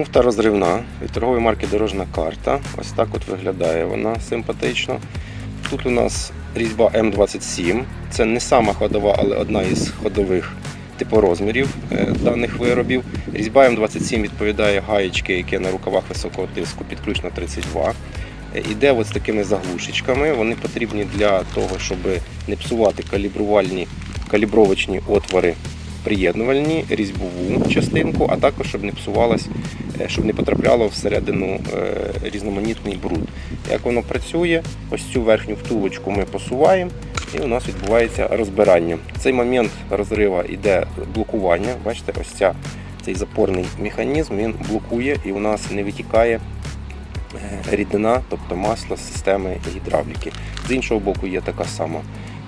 Муфта розривна від торгової марки Дорожна карта. Ось так от виглядає вона симпатично. Тут у нас різьба М27. Це не сама ходова, але одна із ходових типорозмірів е, даних виробів. Різьба М27 відповідає гаєчки, яке на рукавах високого тиску під ключ на 32. Е, Іде от з такими заглушечками. Вони потрібні для того, щоб не псувати калібрувальні калібровочні отвори приєднувальні, різьбову частинку, а також щоб не псувалось, е, щоб не потрапляло всередину е, різноманітний бруд. Як воно працює, ось цю верхню втулочку ми посуваємо і у нас відбувається розбирання. Цей момент розрива йде блокування. Бачите, ось ця, цей запорний механізм він блокує і у нас не витікає е, рідина, тобто масло з системи гідравліки. З іншого боку є така сама.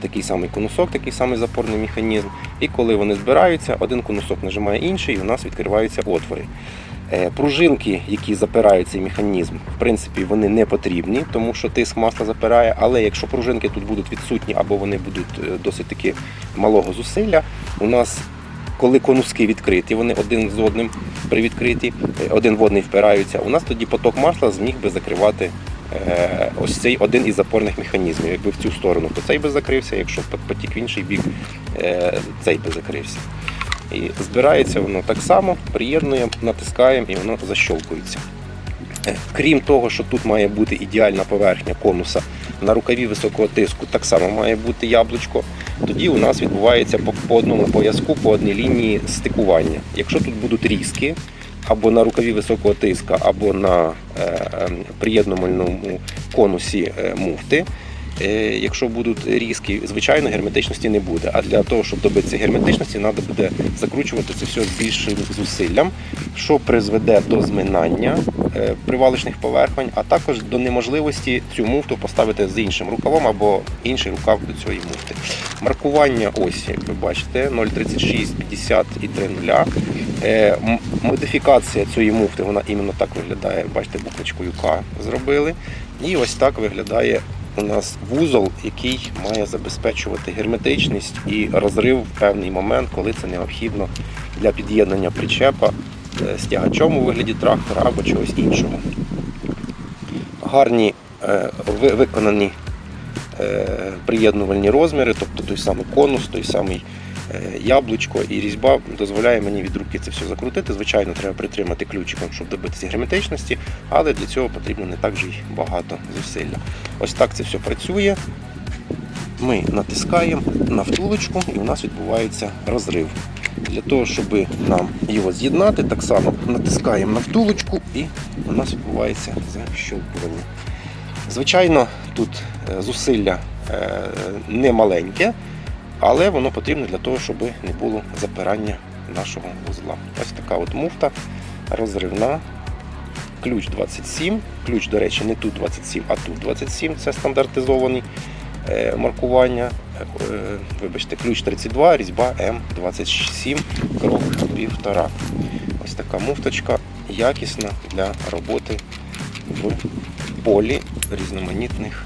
Такий самий конусок, такий самий запорний механізм. І коли вони збираються, один конусок нажимає інший, і у нас відкриваються отвори. Е, Пружинки, які запирають цей механізм, в принципі, вони не потрібні, тому що тиск масла запирає. Але якщо пружинки тут будуть відсутні або вони будуть е, досить таки малого зусилля, у нас коли конуски відкриті, вони один з одним при відкритті, е, один в одний впираються, у нас тоді поток масла зміг би закривати ось цей один із запорних механізмів. Якби в цю сторону, то цей би закрився, якщо потік в інший бік, е, цей би закрився. І збирається воно так само, приєднуємо, натискаємо і воно защолкується. Е, Крім того, що тут має бути ідеальна поверхня конуса на рукаві високого тиску, так само має бути яблучко. Тоді у нас відбувається по одному пояску, по одній лінії стикування. Якщо тут будуть різки, або на рукаві високого тиска, або на е, е, приєднувальному конусі е, муфти, Е, Якщо будуть різкі, звичайно, герметичності не буде. А для того, щоб добитися герметичності, треба буде закручувати це все з більшим зусиллям, що призведе до зминання привалочних поверхонь, а також до неможливості цю муфту поставити з іншим рукавом або інший рукав до цієї муфти. Маркування ось, як ви бачите, 0,36, 50 і 3,0. Е, м- Модифікація цієї муфти, вона іменно так виглядає. Бачите, буквочкою К зробили. І ось так виглядає у нас вузол, який має забезпечувати герметичність і розрив в певний момент, коли це необхідно для під'єднання причепа е, з тягачом у вигляді трактора або чогось іншого. Гарні е, ви- виконані е, приєднувальні розміри, тобто той самий конус, той самий е, яблучко і різьба дозволяє мені від руки це все закрутити. Звичайно, треба притримати ключиком, щоб добитися герметичності, але для цього потрібно не так же й багато зусилля. Ось так це все працює. Ми натискаємо на втулочку і у нас відбувається розрив. Для того, щоб нам його з'єднати, так само натискаємо на втулочку і у нас відбувається защолкування. Звичайно, тут е, зусилля е, не маленьке, але воно потрібно для того, щоб не було запирання нашого вузла. Ось така от муфта розривна. Ключ 27. Ключ, до речі, не тут 27, а тут 27. Це стандартизовані е, маркування. Е, Вибачте, ключ 32, різьба М27, крок півтора. Ось така муфточка якісна для роботи в полі різноманітних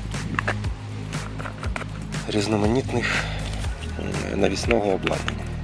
різноманітних навісного обладнання.